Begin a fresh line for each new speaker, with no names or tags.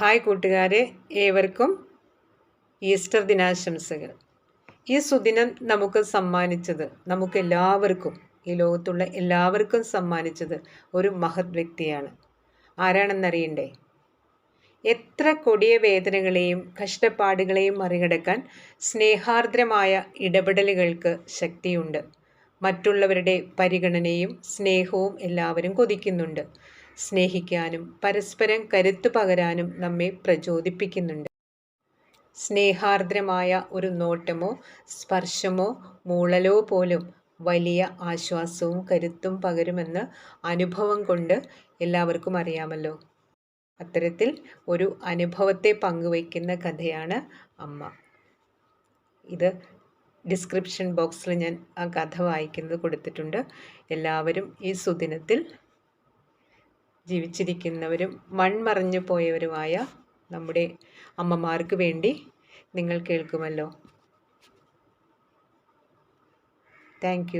Hi കൂട്ടുകാരെ ഏവർക്കും Easter ദിനാശംസകൾ. ഈ സുദിനം നമുക്ക് സമ്മാനിച്ചത് നമുക്ക് എല്ലാവർക്കും ഈ ലോകത്തുള്ള എല്ലാവർക്കും സമ്മാനിച്ചത് ഒരു മഹത് വ്യക്തിയാണ്. ആരാണെന്നറിയണ്ടേ? എത്ര കൊടിയ വേദനകളെയും കഷ്ടപ്പാടുകളെയും മറികടക്കാൻ സ്നേഹാർദ്രമായ ഇടപെടലുകൾക്ക് ശക്തിയുണ്ട്. മറ്റുള്ളവരുടെ പരിഗണനയും സ്നേഹവും എല്ലാവരും കൊതിക്കുന്നുണ്ട്. സ്നേഹിക്കാനും പരസ്പരം കരുത്തു പകരാനും നമ്മെ പ്രചോദിപ്പിക്കുന്നുണ്ട്. സ്നേഹാർദ്രമായ ഒരു നോട്ടമോ സ്പർശമോ മൂളലോ പോലും വലിയ ആശ്വാസവും കരുത്തും പകരുമെന്ന് അനുഭവം കൊണ്ട് എല്ലാവർക്കും അറിയാമല്ലോ. അത്തരത്തിൽ ഒരു അനുഭവത്തെ പങ്കുവയ്ക്കുന്ന കഥയാണ് അമ്മ. ഇത് ഡിസ്ക്രിപ്ഷൻ ബോക്സിൽ ഞാൻ ആ കഥ വായിക്കുന്നത് കൊടുത്തിട്ടുണ്ട്. എല്ലാവരും ഈ സുദിനത്തിൽ ജീവിച്ചിരിക്കുന്നവരും മൺമറഞ്ഞു പോയവരുമായ നമ്മുടെ അമ്മമാർക്ക് വേണ്ടി നിങ്ങൾ കേൾക്കുമല്ലോ. താങ്ക്